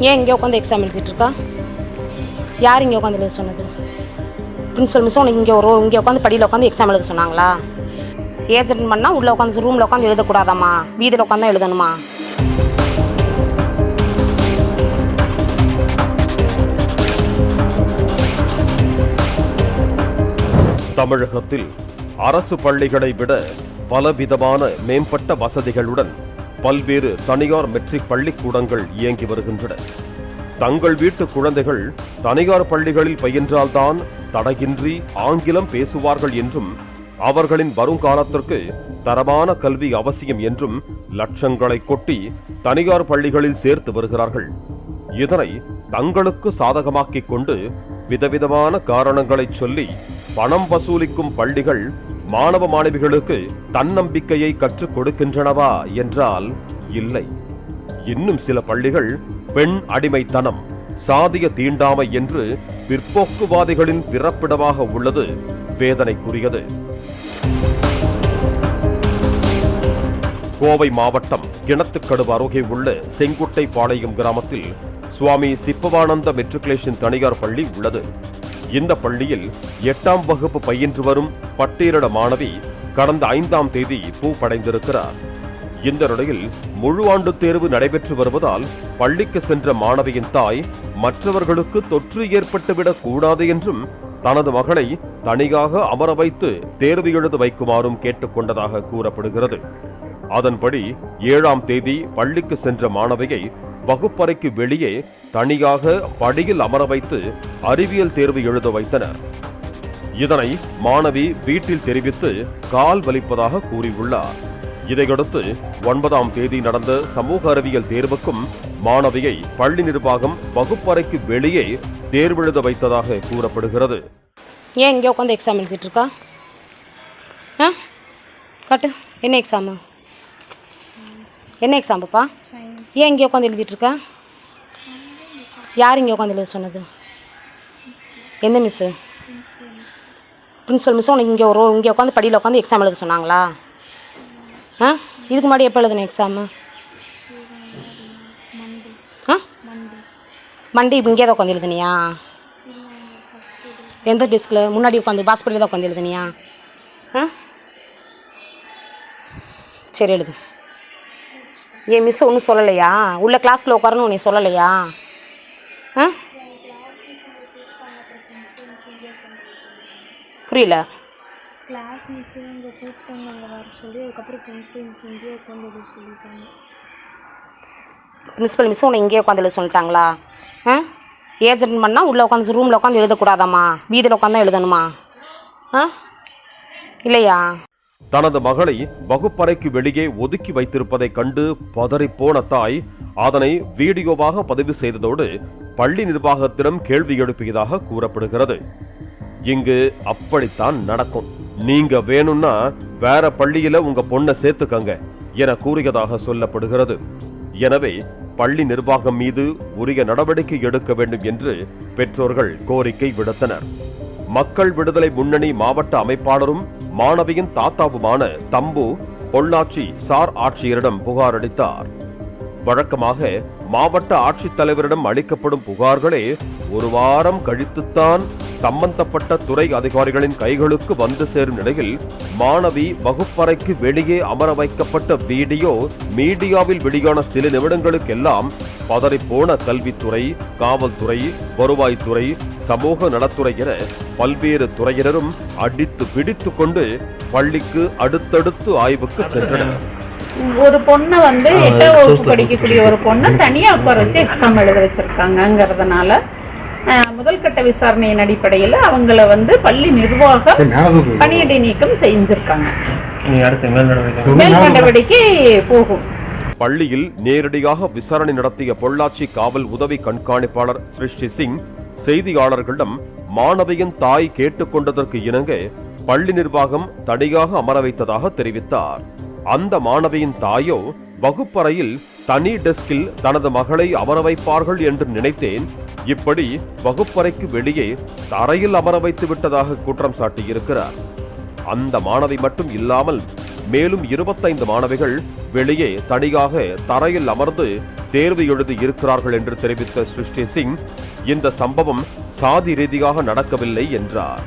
ஏன் இங்கே உட்காந்து எக்ஸாம் எழுதிட்டு இருக்கா யார் இங்கே உட்காந்து எழுத சொன்னது? பிரின்ஸிபல் மிஸ் உனக்கு இங்கே ஒரு இங்கே உட்காந்து படியில் உட்காந்து எக்ஸாம் எழுத சொன்னாங்களா? ஏஜென்ட் பண்ணால் உள்ளே உட்காந்து ரூமில் உட்காந்து எழுதக்கூடாதாம்மா? வீதியில் உட்காந்து எழுதணுமா? தமிழகத்தில் அரசு பள்ளிகளை விட பலவிதமான மேம்பட்ட வசதிகளுடன் பல்வேறு தனியார் மெட்ரிக் பள்ளிக்கூடங்கள் இயங்கி வருகின்றன. தங்கள் வீட்டு குழந்தைகள் தனியார் பள்ளிகளில் பயின்றால்தான் தடையின்றி ஆங்கிலம் பேசுவார்கள் என்றும் அவர்களின் வருங்காலத்திற்கு தரமான கல்வி அவசியம் என்றும் லட்சங்களை கொட்டி தனியார் பள்ளிகளில் சேர்த்து வருகிறார்கள். இதனை தங்களுக்கு சாதகமாக்கிக் கொண்டு விதவிதமான காரணங்களைச் சொல்லி பணம் வசூலிக்கும் பள்ளிகள் மாணவ மாணவிகளுக்கு தன்னம்பிக்கையை கற்றுக் கொடுக்கின்றனவா என்றால் இல்லை. இன்னும் சில பள்ளிகள் பெண் அடிமைத்தனம் சாதிய தீண்டாமை என்று பிற்போக்குவாதிகளின் பிறப்பிடமாக உள்ளது வேதனைக்குரியது. கோவை மாவட்டம் கிணத்துக்கடுவு அருகே உள்ள செங்குட்டை பாளையம் கிராமத்தில் சுவாமி சிப்பவானந்த மெட்ரிகுலேஷன் தனியார் பள்ளி உள்ளது. இந்த பள்ளியில் எட்டாம் வகுப்பு பயின்று வரும் பட்டியலிட மாணவி கடந்த ஐந்தாம் தேதி பூ படைந்திருக்கிறார் இந்த நிலையில் முழு ஆண்டு தேர்வு நடைபெற்று வருவதால் பள்ளிக்கு சென்ற மாணவியின் தாய் மற்றவர்களுக்கு தொற்று ஏற்பட்டுவிடக் கூடாது என்றும் தனது மகளை தனியாக அமர வைத்து தேர்வு எழுத வைக்குமாறும் கேட்டுக்கொண்டதாக கூறப்படுகிறது. அதன்படி ஏழாம் தேதி பள்ளிக்கு சென்ற மாணவியை வகுப்பறைக்கு வெளியே தனியாக படியில் அமர வைத்து அறிவியல் தேர்வு எழுத வைத்தனர். இதனை மாணவி வீட்டில் தெரிவித்து கால் வலிப்பதாக கூறியுள்ளார். இதையடுத்து ஒன்பதாம் தேதி நடந்த சமூக அறிவியல் தேர்வுக்கும் மாணவியை பள்ளி நிர்வாகம் வகுப்பறைக்கு வெளியே தேர்வெழுத வைத்ததாக கூறப்படுகிறது. ஏன் இங்கே உட்காந்து எக்ஸாம் எழுதிட்டு இருக்கா? ஆ? என்ன எக்ஸாமு என்ன எக்ஸாம் பாப்பா ஏன் இங்கே உட்காந்து எழுதிட்டு இருக்கா யார் இங்கே உட்காந்து எழுத சொன்னது? எந்த மிஸ்ஸு பிரின்ஸிபல் மிஸ் உனக்கு இங்கே ஒரு இங்கே உட்காந்து படியில் உட்காந்து எக்ஸாம் எழுத சொன்னாங்களா? ஆ? இதுக்கு முன்னாடி எப்போ எழுதுன எக்ஸாமு ஆ? மண்டே இப்போ இங்கே தான் உட்காந்து எழுதுனியா எந்த டெஸ்கில் முன்னாடி உட்காந்து பாஸ்பரியில் தான் உட்காந்து எழுதுனியா? ஆ? சரி எழுது. ஏன் மிஸ் ஒன்றும் சொல்லலையா? உள்ள கிளாஸ்க்குள்ள உட்காரணும் நீ சொல்லலையா? ஆ? புரியல. கிளாஸ் மிஸ் இங்கே கூப்பிட்டாங்க அங்கே வர சொல்லி அதுக்கப்புறம் பிரின்சிபல் மிஸ் இங்கேயே உட்காந்து சொல்லிட்டாங்க. மிஸ் உன்னை இங்கேயே உட்காந்து எழுத சொல்லிட்டாங்களா? ஆ? ஏஜென்ட் பண்ணால் உள்ளே உட்காந்து ரூமில் உட்காந்து எழுதக்கூடாதாம்மா? வீதியில் உட்காந்து எழுதணுமா? ஆ? இல்லையா? தனது மகளை வகுப்பறைக்கு வெளியே ஒதுக்கி வைத்திருப்பதைக் கண்டு பதறிப்போன தாய் அதனை வீடியோவாக பதிவு செய்ததோடு பள்ளி நிர்வாகத்திடம் கேள்வி எழுப்பியதாக கூறப்படுகிறது. இங்கு அப்படித்தான் நடக்கும். நீங்க வேணும்னா வேற பள்ளியில உங்க பொண்ணை சேர்த்துக்கங்க என கூறியதாக சொல்லப்படுகிறது. எனவே பள்ளி நிர்வாகம் மீது உரிய நடவடிக்கை எடுக்க வேண்டும் என்று பெற்றோர்கள் கோரிக்கை விடுத்தனர். மக்கள் விடுதலை முன்னணி மாவட்ட அமைப்பாளரும் மாணவியின் தாத்தாவுமான தம்பு பொள்ளாச்சி சார் ஆட்சியரிடம் புகார் அளித்தார். வழக்கமாக மாவட்ட ஆட்சித்தலைவரிடம் அளிக்கப்படும் புகார்களே ஒரு வாரம் கழித்துத்தான் சம்பந்தப்பட்ட துறை அதிகாரிகளின் கைகளுக்கு வந்து சேரும் நிலையில் மாணவி வகுப்பறைக்கு வெளியே அமர வைக்கப்பட்ட வீடியோ மீடியாவில் வெளியான சில நிமிடங்களுக்கெல்லாம் பதறிப்போன கல்வித்துறை காவல்துறை வருவாய்த்துறை சமூக நலத்துறை என பல்வேறு துறையினரும் அடித்து பிடித்து கொண்டு பள்ளிக்கு அடுத்தடுத்து ஆய்வுக்கு சென்றனர். ஒரு பொண்ணை வந்து எட்டாம் வகுப்பு படிக்கக்கூடிய ஒரு பொண்ணை தனியா உட்கார வச்சு எக்ஸாம் எழுத வச்சிருக்காங்கங்கிறதுனால அஹ், முதல் கட்ட விசாரணையின் அடிப்படையில் அவங்கள வந்து பள்ளி நிர்வாகம் பணியிடை நீக்கம் செஞ்சிருக்காங்க. மேல் நடவடிக்கை போகும். பள்ளியில் நேரடியாக விசாரணை நடத்திய பொள்ளாச்சி காவல் உதவி கண்காணிப்பாளர் சிருஷ்டி சிங் செய்தியாளர்களிடம் மாணவியின் தாய் கேட்டுக்கொண்டதற்கு இணங்க பள்ளி நிர்வாகம் தனியாக அமர வைத்ததாக தெரிவித்தார். அந்த மாணவியின் தாயோ வகுப்பறையில் தனி டெஸ்கில் தனது மகளை அமர வைப்பார்கள் என்று நினைத்தேன். இப்படி வகுப்பறைக்கு வெளியே தரையில் அமர வைத்து விட்டதாக குற்றம் சாட்டியிருக்கிறார். அந்த மாணவி மட்டும் இல்லாமல் மேலும் இருபத்தைந்து மாணவிகள் வெளியே தனியாக தரையில் அமர்ந்து தேர்வு எழுதி இருக்கிறார்கள் என்று தெரிவித்த சிருஷ்டி சிங் இந்த சம்பவம் சாதி ரீதியாக நடக்கவில்லை என்றார்.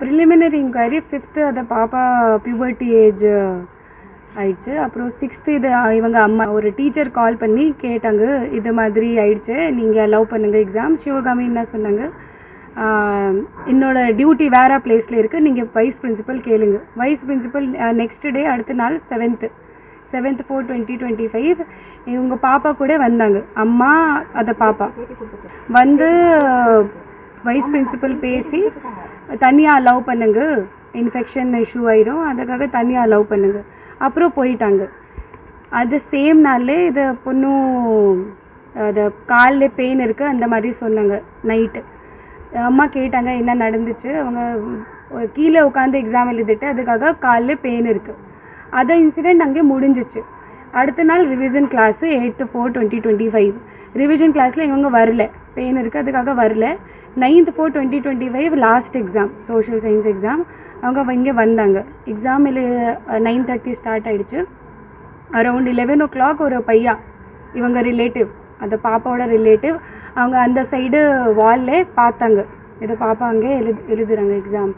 ப்ரிலிமினரி இன்கொயரி ஃபிஃப்த்து அந்த பாப்பா பியூபர்ட்டி ஏஜ் ஆயிடுச்சு. அப்புறம் சிக்ஸ்த்து இது இவங்க அம்மா ஒரு டீச்சர் கால் பண்ணி கேட்டாங்க இது மாதிரி ஆயிடுச்சு நீங்கள் லவ் பண்ணுங்க எக்ஸாம் சிவகாமி என்ன சொன்னாங்க என்னோடய டியூட்டி வேறு பிளேஸில் இருக்குது நீங்கள் வைஸ் பிரின்சிபல் கேளுங்க. வைஸ் பிரின்சிபல் நெக்ஸ்ட் டே அடுத்த நாள் seventh seventh four twenty twenty five இவங்க பாப்பா கூட வந்தாங்க. அம்மா அதை பாப்பா. வந்து வைஸ் பிரின்சிபல் பேசி தனியாக அலவ் பண்ணுங்க. இன்ஃபெக்ஷன் இஷ்யூ ஆகிடும் அதுக்காக தனியாக அலவ் பண்ணுங்க. அப்புறம் போயிட்டாங்க. அது சேம் நாளில் இதை பொண்ணும் அது காலில் பெயின் இருக்குது அந்த மாதிரி சொன்னாங்க. நைட்டு அம்மா கேட்டாங்க என்ன நடந்துச்சு? அவங்க கீழே உட்காந்து எக்ஸாம் எழுதிட்டு அதுக்காக காலில் பெயின் இருக்குது அதை இன்சிடெண்ட் அங்கே முடிஞ்சிச்சு. அடுத்த நாள் revision class eighth four twenty twenty five revision கிளாஸில் இவங்க வரல. பெயின் இருக்குது அதுக்காக வரல. Ninth four twenty twenty five last exam social science exam அவங்க இங்கே வந்தாங்க. எக்ஸாம் நைன் தேர்ட்டி ஸ்டார்ட் ஆகிடுச்சு அரவுண்ட் லெவன் ஓ கிளாக் ஒரு பையா இவங்க ரிலேட்டிவ் அந்த பாப்பாவோட ரிலேட்டிவ் அவங்க அந்த சைடு வால்லே பார்த்தாங்க. இதை பாப்பா அங்கே எழுது எழுதுறாங்க எக்ஸாம்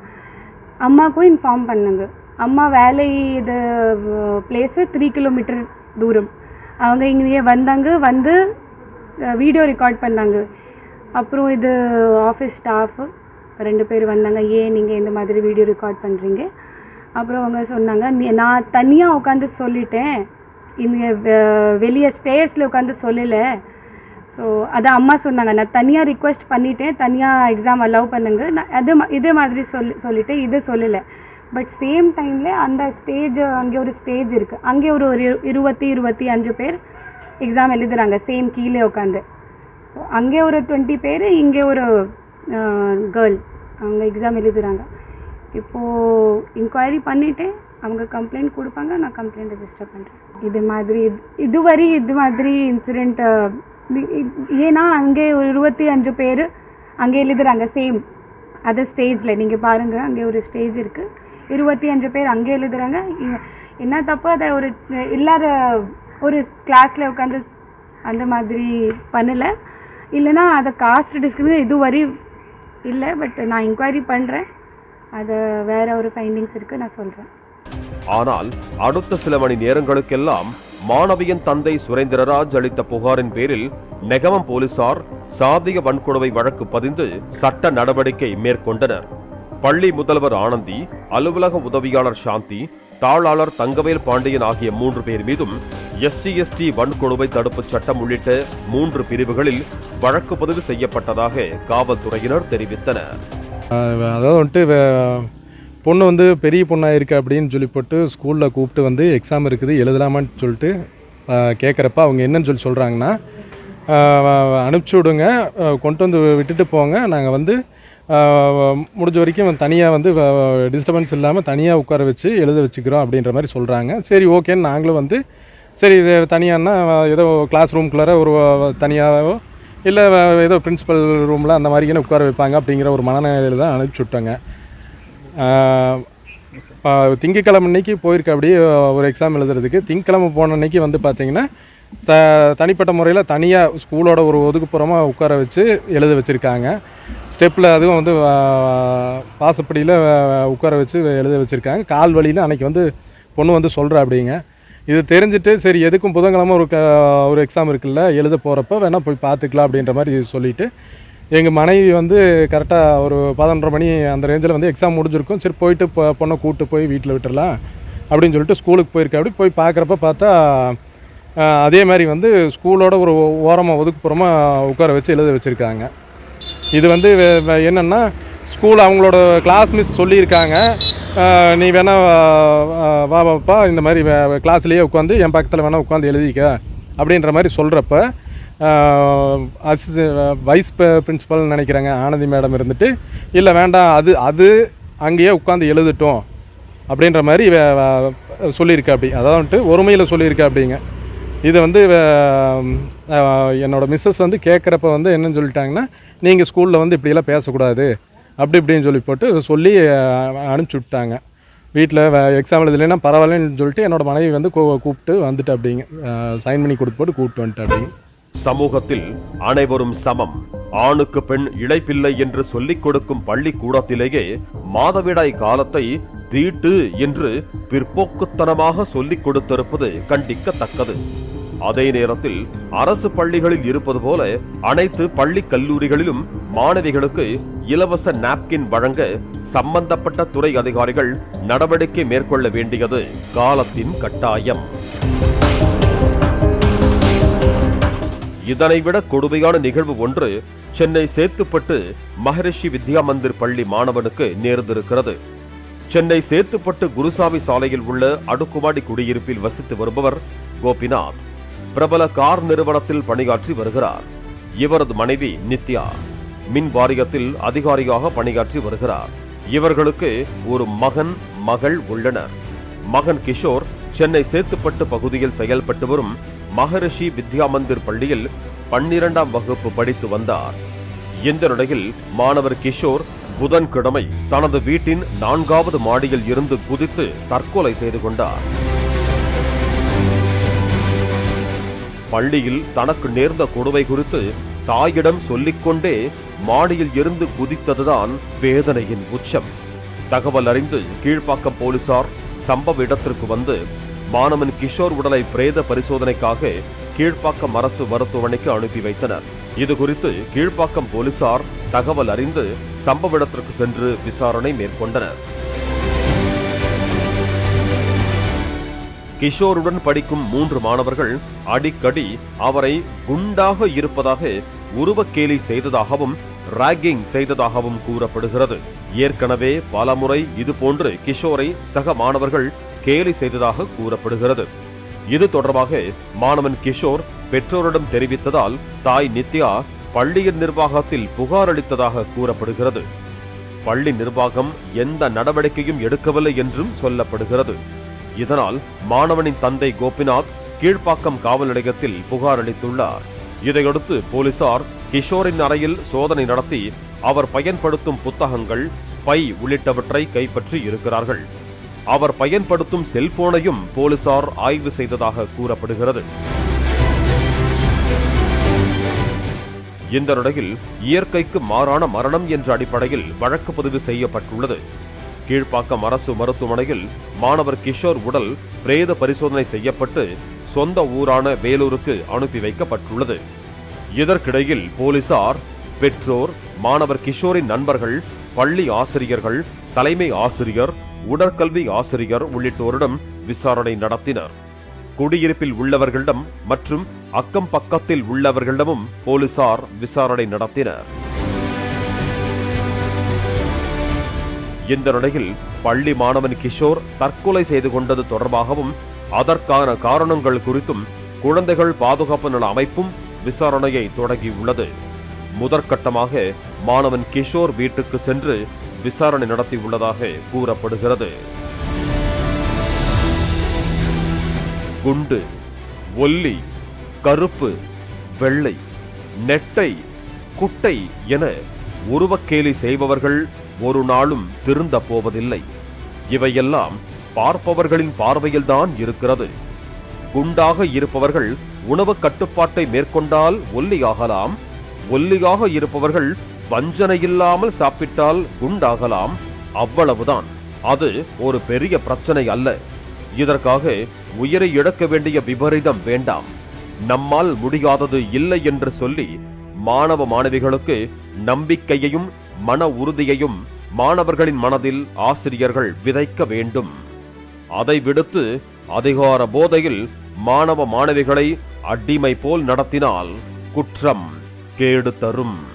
அம்மாவுக்கும் இன்ஃபார்ம் பண்ணாங்க. அம்மா வேலை இது பிளேஸு த்ரீ கிலோமீட்டர் தூரம். அவங்க இங்கேயே வந்தாங்க. வந்து வீடியோ ரெக்கார்ட் பண்ணாங்க. அப்புறம் இது ஆஃபீஸ் ஸ்டாஃபு ரெண்டு பேர் வந்தாங்க. ஏன் நீங்கள் இந்த மாதிரி வீடியோ ரெக்கார்ட் பண்ணுறீங்க அப்புறம் அவங்க சொன்னாங்க "நீ- நான் தனியாக உட்காந்து சொல்லிட்டேன். இங்கே வெளியே ஸ்டேர்ஸில் உட்காந்து சொல்லலை. ஸோ அதான் அம்மா சொன்னாங்க நான் தனியாக ரிக்வெஸ்ட் பண்ணிட்டேன். தனியாக எக்ஸாம் அலோவ் பண்ணுங்க. நான் அது மா- இதே மாதிரி சொல்லி சொல்லிவிட்டு இது சொல்லலை. பட் சேம் டைமில் அந்த ஸ்டேஜ் அங்கே ஒரு ஸ்டேஜ் இருக்குது அங்கே ஒரு ஒரு இருபத்தி இருபத்தி அஞ்சு பேர் எக்ஸாம் எழுதுறாங்க சேம் கீழே உட்காந்து ஸோ அங்கே ஒரு டுவெண்ட்டி பேர் இங்கே ஒரு கேர்ள் அவங்க எக்ஸாம் எழுதுகிறாங்க இப்போது இன்கொயரி பண்ணிவிட்டு அவங்க கம்ப்ளைண்ட் கொடுப்பாங்க நான் கம்ப்ளைண்ட் ரெஜிஸ்டர் பண்ணுறேன் இது மாதிரி இதுவரை இது மாதிரி இன்சிடெண்ட் ஏன்னா அங்கே ஒரு இருபத்தி அஞ்சு பேர் அங்கே எழுதுறாங்க சேம் அதர் ஸ்டேஜில் நீங்கள் பாருங்கள் அங்கே ஒரு ஸ்டேஜ் இருக்குது இருபத்தி அஞ்சு பேர் அங்கே எழுதுறாங்க. என்ன தப்பு? அதை ஒரு இல்லாத ஒரு கிளாஸில் உட்காந்து அந்த மாதிரி பண்ணலை. இல்லைன்னா அதை காஸ்ட் டிஸ்கிரிமினேட் இதுவரை இல்லை பட் நான் இன்கொயரி பண்ணுறேன் அது வேற ஒரு ஃபைண்டிங்ஸ் இருக்குது நான் சொல்கிறேன் ஆனால் அடுத்த சில மணி நேரங்களுக்கெல்லாம் மாணவியின் தந்தை சுரேந்திரராஜ் அளித்த புகாரின் பேரில் நெகமம் போலீசார் சாதிய வன்கொடுமை வழக்கு பதிந்து சட்ட நடவடிக்கை மேற்கொண்டனர். பள்ளி முதல்வர் ஆனந்தி அலுவலக உதவியாளர் சாந்தி தாளாளர் தங்கவேல் பாண்டியன் ஆகிய மூன்று பேர் மீதும் எஸ்சி எஸ்டி வன்கொடுமை தடுப்பு சட்டம் உள்ளிட்ட மூன்று பிரிவுகளில் வழக்கு பதிவு செய்யப்பட்டதாக காவல்துறையினர் தெரிவித்தனர். அதாவது வந்துட்டு வே- பொண்ணு வந்து பெரிய பொண்ணாக இருக்கு அப்படின்னு சொல்லி போட்டு ஸ்கூலில் கூப்பிட்டு வந்து எக்ஸாம் இருக்குது எழுதலாமான்னு சொல்லிட்டு கேட்குறப்ப அவங்க என்னன்னு சொல்லி சொல்கிறாங்கன்னா அனுப்பிச்சி விடுங்க கொண்டு வந்து விட்டுட்டு போங்க நாங்கள் வந்து முடிஞ்ச வரைக்கும் தனியாக வந்து டிஸ்டர்பன்ஸ் இல்லாமல் தனியாக உட்கார வச்சு எழுத வச்சுக்கிறோம் அப்படின்ற மாதிரி சொல்கிறாங்க சரி ஓகேன்னு நாங்களும் வந்து சரி இது தனியான்னா ஏதோ கிளாஸ் ரூம்குள்ளார ஒரு தனியாகவோ இல்லை ஏதோ பிரின்சிபல் ரூமில் அந்த மாதிரியான உட்கார வைப்பாங்க அப்படிங்கிற ஒரு மனநிலையில் தான் அனுப்பிச்சி விட்டாங்க. திங்கக்கிழமை அன்னைக்கு போயிருக்க அப்படியே ஒரு எக்ஸாம் எழுதுறதுக்கு திங்கக்கிழமை போன அன்னைக்கு வந்து பார்த்திங்கன்னா த தனிப்பட்ட முறையில் தனியாக ஸ்கூலோட ஒரு ஒதுக்குப்புறமாக உட்கார வச்சு எழுத வச்சுருக்காங்க. ஸ்டெப்பில் அதுவும் வந்து வாசப்படியில் உட்கார வச்சு எழுத வச்சுருக்காங்க. கால் வழியில் அன்னைக்கு வந்து பொண்ணு வந்து சொல்கிற அப்படிங்க. இது தெரிஞ்சுட்டு சரி எதுக்கும் புதன்கிழமை ஒரு க ஒரு எக்ஸாம் இருக்குல்ல எழுத போகிறப்ப வேணால் போய் பார்த்துக்கலாம் அப்படின்ற மாதிரி சொல்லிட்டு எங்கள் மனைவி வந்து கரெக்டாக ஒரு பதினொன்றரை மணி அந்த ரேஞ்சில் வந்து எக்ஸாம் முடிஞ்சிருக்கும். சரி போயிட்டு பொ பொண்ணை கூப்பிட்டு போய் வீட்டில் விட்டுடலாம் அப்படின்னு சொல்லிட்டு ஸ்கூலுக்கு போயிருக்க. அப்படி போய் பார்க்குறப்ப பார்த்தா அதே மாதிரி வந்து ஸ்கூலோட ஒரு ஓரமாக ஒதுக்குப்புறமாக உட்கார வச்சு எழுத வச்சுருக்காங்க. இது வந்து வே- ஸ்கூல் அவங்களோட கிளாஸ் மிஸ் சொல்லியிருக்காங்க. நீ வேணா வா வாப்பா இந்த மாதிரி கிளாஸ்லேயே உட்காந்து என் பக்கத்தில் வேணால் உட்காந்து எழுதிக்க அப்படின்ற மாதிரி சொல்கிறப்ப அசி வைஸ் பிரின்சிபல்னு நினைக்கிறாங்க ஆனந்தி மேடம் இருந்துட்டு இல்லை வேண்டாம் அது அது அங்கேயே உட்காந்து எழுதட்டும் அப்படின்ற மாதிரி வே- சொல்லியிருக்கா அப்படி அதாவது வந்துட்டு ஒருமையில் சொல்லியிருக்கா அப்படிங்க இது வந்து என்னோடய மிஸ்ஸஸ் வந்து கேட்குறப்ப வந்து என்னன்னு சொல்லிட்டாங்கன்னா நீங்கள் ஸ்கூலில் வந்து இப்படியெல்லாம் பேசக்கூடாது. அப்படி இப்படின்னு சொல்லி போட்டு சொல்லி அனுப்பிச்சி விட்டாங்க. வீட்டில் எக்ஸாம் எழுதலைன்னா பரவாயில்லன்னு சொல்லிட்டு என்னோட மனைவி வந்து கூ- கூப்பிட்டு வந்துட்டு அப்படிங்க சைன் பண்ணி கொடுத்து போட்டு கூப்பிட்டு வந்துட்டு அப்படிங்க. சமூகத்தில் அனைவரும் சமம். ஆணுக்கு பெண் இழைப்பில்லை என்று சொல்லிக் கொடுக்கும் பள்ளிக்கூடத்திலேயே மாதவிடாய் காலத்தை தீட்டு என்று பிற்போக்குத்தனமாக சொல்லிக் கொடுத்திருப்பது கண்டிக்கத்தக்கது. அதே நேரத்தில் அரசு பள்ளிகளில் இருப்பது போல அனைத்து பள்ளி கல்லூரிகளிலும் மாணவிகளுக்கு இலவச நாப்கின் வழங்க சம்பந்தப்பட்ட துறை அதிகாரிகள் நடவடிக்கை மேற்கொள்ள வேண்டியது காலத்தின் கட்டாயம். இதனைவிட கொடுமையான நிகழ்வு ஒன்று சென்னை சேத்துப்பட்டு மகரிஷி வித்யா மந்திர் பள்ளி மாணவனுக்கு நேர்ந்திருக்கிறது. சென்னை சேத்துப்பட்டு குருசாமி சாலையில் உள்ள அடுக்குமாடி குடியிருப்பில் வசித்து வருபவர் கோபிநாத். பிரபல கார் நிறுவனத்தில் பணியாற்றி வருகிறார். இவரது மனைவி நித்யா மின் வாரியத்தில் அதிகாரியாக பணியாற்றி வருகிறார். இவர்களுக்கு ஒரு மகன் மகள் உள்ளனர். மகன் கிஷோர் சென்னை சேத்துப்பட்டு பகுதியில் செயல்பட்டு வரும் மகரிஷி வித்யா மந்திர் பள்ளியில் பன்னிரண்டாம் வகுப்பு படித்து வந்தார். இந்த நிலையில் மாணவர் கிஷோர் புதன்கிழமை தனது வீட்டின் நான்காவது மாடியில் இருந்து குதித்து தற்கொலை செய்து கொண்டார். பள்ளியில் தனக்கு நேர்ந்த கொடுமை குறித்து தாயிடம் சொல்லிக்கொண்டே மாடியில் இருந்து குதித்ததுதான் வேதனையின் உச்சம். தகவல் அறிந்து கீழ்ப்பாக்கம் போலீசார் சம்பவ இடத்திற்கு வந்து மாணவன் கிஷோர் உடலை பிரேத பரிசோதனைக்காக கீழ்ப்பாக்கம் அரசு மருத்துவமனைக்கு அனுப்பி வைத்தனர். இது குறித்து கீழ்ப்பாக்கம் போலீசார் தகவல் அறிந்து சம்பவ இடத்திற்கு சென்று விசாரணை மேற்கொண்டனர். கிஷோருடன் படிக்கும் மூன்று மாணவர்கள் அடிக்கடி அவரை குண்டாக இருப்பதாக உருவக்கேலி செய்ததாகவும் ராகிங் செய்ததாகவும் கூறப்படுகிறது. ஏற்கனவே பலமுறை இதுபோன்று கிஷோரை சக மாணவர்கள் கேலி செய்ததாக கூறப்படுகிறது. இது தொடர்பாக மாணவன் கிஷோர் பெற்றோரிடம் தெரிவித்ததால் தாய் நித்யா பள்ளியின் நிர்வாகத்தில் புகார் அளித்ததாக கூறப்படுகிறது. பள்ளி நிர்வாகம் எந்த நடவடிக்கையும் எடுக்கவில்லை என்றும் சொல்லப்படுகிறது. இதனால் மாணவனின் தந்தை கோபிநாத் கீழ்ப்பாக்கம் காவல் நிலையத்தில் புகார் அளித்துள்ளார். இதையடுத்து போலீசார் கிஷோரின் அறையில் சோதனை நடத்தி அவர் பயன்படுத்தும் புத்தகங்கள் பை உள்ளிட்டவற்றை கைப்பற்றி இருக்கிறார்கள். அவர் பயன்படுத்தும் செல்போனையும் போலீசார் ஆய்வு செய்ததாக கூறப்படுகிறது. இந்த நிலையில் இயற்கைக்கு மாறான மரணம் என்ற அடிப்படையில் வழக்கு பதிவு செய்யப்பட்டுள்ளது. கீழ்ப்பாக்கம் அரசு மருத்துவமனையில் மாணவர் கிஷோர் உடல் பிரேத பரிசோதனை செய்யப்பட்டு சொந்த ஊரான வேலூருக்கு அனுப்பி வைக்கப்பட்டுள்ளது. இதற்கிடையில் போலீசார் பெற்றோர் மாணவர் கிஷோரின் நண்பர்கள் பள்ளி ஆசிரியர்கள் தலைமை ஆசிரியர் உடற்கல்வி ஆசிரியர் உள்ளிட்டோரிடம் விசாரணை நடத்தினர். குடியிருப்பில் உள்ளவர்களிடம் மற்றும் அக்கம் பக்கத்தில் உள்ளவர்களிடமும் போலீசார் விசாரணை நடத்தினர். இந்த நிலையில் பள்ளி மாணவன் கிஷோர் தற்கொலை செய்து கொண்டது தொடர்பாகவும் அதற்கான காரணங்கள் குறித்தும் குழந்தைகள் பாதுகாப்பு நல அமைப்பும் விசாரணையை தொடங்கியுள்ளது. முதற்கட்டமாக மாணவன் கிஷோர் வீட்டுக்கு சென்று விசாரணை நடத்தியுள்ளதாக கூறப்படுகிறது. குண்டு ஒல்லி கருப்பு வெள்ளை நெட்டை குட்டை என உருவக்கேலி செய்பவர்கள் ஒரு நாளும் திருந்த போவதில்லை. இவையெல்லாம் பார்ப்பவர்களின் பார்வையில்தான் இருக்கிறது. குண்டாக இருப்பவர்கள் உணவு கட்டுப்பாட்டை மேற்கொண்டால் ஒல்லியாகலாம். ஒல்லியாக இருப்பவர்கள் வஞ்சனை இல்லாமல் சாப்பிட்டால் குண்டாகலாம். அவ்வளவுதான். அது ஒரு பெரிய பிரச்சனை அல்ல. இதற்காக உயிரை இழக்க வேண்டிய விபரீதம் வேண்டாம். நம்மால் முடியாதது இல்லை என்று சொல்லி மாணவ மாணவிகளுக்கு நம்பிக்கையையும் மன உறுதியையும் மாணவர்களின் மனதில் ஆசிரியர்கள் விதைக்க வேண்டும். அதை விடுத்து அதிகார போதையில் மாணவ மாணவிகளை அடிமை போல் நடத்தினால் குற்றம் கேடு தரும்.